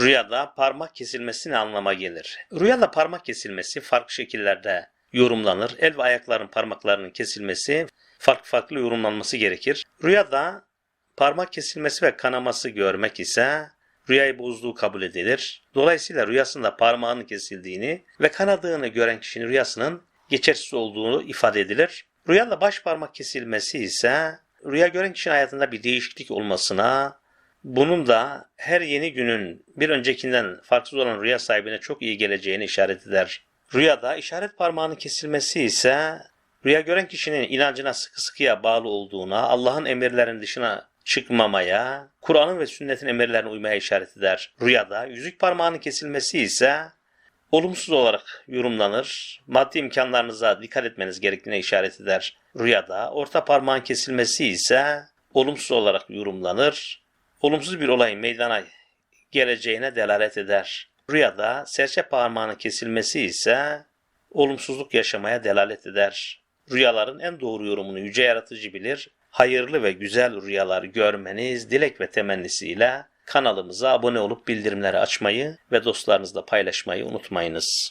Rüyada parmak kesilmesi ne anlama gelir? Rüyada parmak kesilmesi farklı şekillerde yorumlanır. El ve ayakların parmaklarının kesilmesi farklı farklı yorumlanması gerekir. Rüyada parmak kesilmesi ve kanaması görmek ise rüyayı bozduğu kabul edilir. Dolayısıyla rüyasında parmağının kesildiğini ve kanadığını gören kişinin rüyasının geçersiz olduğunu ifade edilir. Rüyada baş parmak kesilmesi ise rüya gören kişinin hayatında bir değişiklik olmasına, bunun da her yeni günün bir öncekinden farksız olan rüya sahibine çok iyi geleceğini işaret eder. Rüyada işaret parmağının kesilmesi ise rüya gören kişinin inancına sıkı sıkıya bağlı olduğuna, Allah'ın emirlerinin dışına çıkmamaya, Kur'an'ın ve sünnetin emirlerine uymaya işaret eder. Rüyada yüzük parmağının kesilmesi ise olumsuz olarak yorumlanır. Maddi imkanlarınıza dikkat etmeniz gerektiğine işaret eder. Rüyada orta parmağın kesilmesi ise olumsuz olarak yorumlanır. Olumsuz bir olayın meydana geleceğine delalet eder. Rüyada serçe parmağının kesilmesi ise olumsuzluk yaşamaya delalet eder. Rüyaların en doğru yorumunu yüce yaratıcı bilir. Hayırlı ve güzel rüyalar görmeniz dilek ve temennisiyle kanalımıza abone olup bildirimleri açmayı ve dostlarınızla paylaşmayı unutmayınız.